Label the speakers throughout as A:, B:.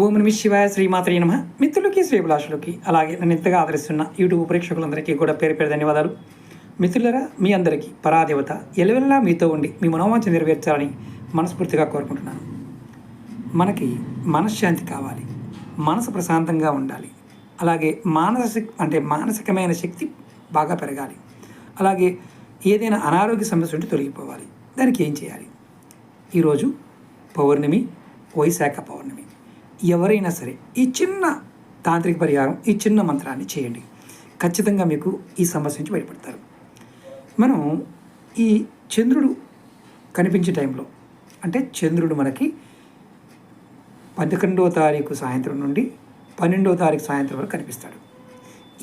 A: ఓం Nami శివాయ శ్రీమాత్రి నమ. మిత్రులకి శ్రీభిలాషులకి అలాగే నన్ను ఇంతగా ఆదరిస్తున్న యూట్యూబ్ ప్రేక్షకులందరికీ కూడా పేరు పేరు ధన్యవాదాలు. మిత్రులరా మీ అందరికీ పరాదేవత ఎలవెల్లా మీతో ఉండి మీ మనోవాంఛ నెరవేర్చాలని మనస్ఫూర్తిగా కోరుకుంటున్నాను. మనకి మనశ్శాంతి కావాలి మనసు ప్రశాంతంగా ఉండాలి అలాగే మానసిక అంటే మానసికమైన శక్తి బాగా పెరగాలి అలాగే ఏదైనా అనారోగ్య సమస్య ఉంటే తొలగిపోవాలి. దానికి ఏం చేయాలి? ఈరోజు పౌర్ణమి వైశాఖ పౌర్ణమి. ఎవరైనా సరే ఈ చిన్న తాంత్రిక పరిహారం ఈ చిన్న మంత్రాన్ని చేయండి. ఖచ్చితంగా మీకు ఈ సమస్య నుంచి బయటపడతారు. మనం ఈ చంద్రుడు కనిపించే టైంలో అంటే చంద్రుడు మనకి పదకొండవ తారీఖు సాయంత్రం నుండి పన్నెండవ తారీఖు సాయంత్రం వరకు కనిపిస్తాడు.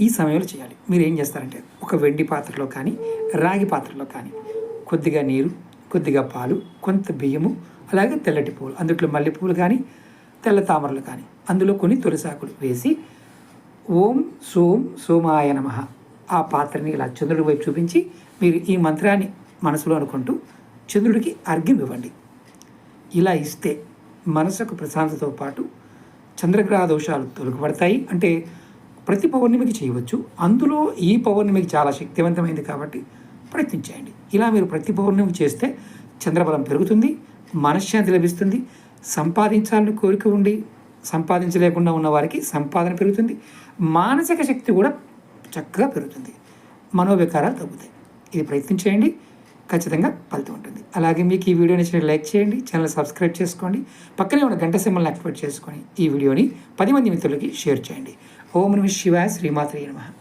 A: ఈ సమయంలో చేయాలి. మీరు ఏం చేస్తారంటే ఒక వెండి పాత్రలో కానీ రాగి పాత్రలో కానీ కొద్దిగా నీరు కొద్దిగా పాలు కొంత బియ్యము అలాగే తెల్లటి పువ్వులు అందులో మల్లెపూలు కానీ తెల్ల తామరలు కానీ. అందులో కొన్ని తులసాకులు వేసి ఓం సోం సోమాయ నమ. ఆ పాత్రని ఇలా చంద్రుడి వైపు చూపించి మీరు ఈ మంత్రాన్ని మనసులో అనుకుంటూ చంద్రుడికి అర్ఘ్యం ఇవ్వండి. ఇలా ఇస్తే మనసుకు ప్రశాంతతో పాటు చంద్రగ్రహ దోషాలు తొలగబడతాయి అంటే ప్రతి పౌర్ణమికి చేయవచ్చు. అందులో ఈ పౌర్ణమికి చాలా శక్తివంతమైంది కాబట్టి ప్రయత్నించేయండి. ఇలా మీరు ప్రతి పౌర్ణమి చేస్తే చంద్రబలం పెరుగుతుంది మనశ్శాంతి లభిస్తుంది. సంపాదించాలని కోరిక ఉండి సంపాదించలేకుండా ఉన్న వారికి సంపాదన పెరుగుతుంది. మానసిక శక్తి కూడా చక్కగా పెరుగుతుంది. మనోవికారాలు తగ్గుతాయి. ఇది ప్రయత్నం చేయండి. ఖచ్చితంగా ఫలితం ఉంటుంది. అలాగే మీకు ఈ వీడియో నచ్చిన లైక్ చేయండి. ఛానల్ సబ్స్క్రైబ్ చేసుకోండి. పక్కనే ఉన్న గంట సింబల్ని యాక్టివేట్ చేసుకొని ఈ వీడియోని పది మంది మిత్రులకి షేర్ చేయండి. ఓం నమ శివాయ శ్రీమాత్రి నమః.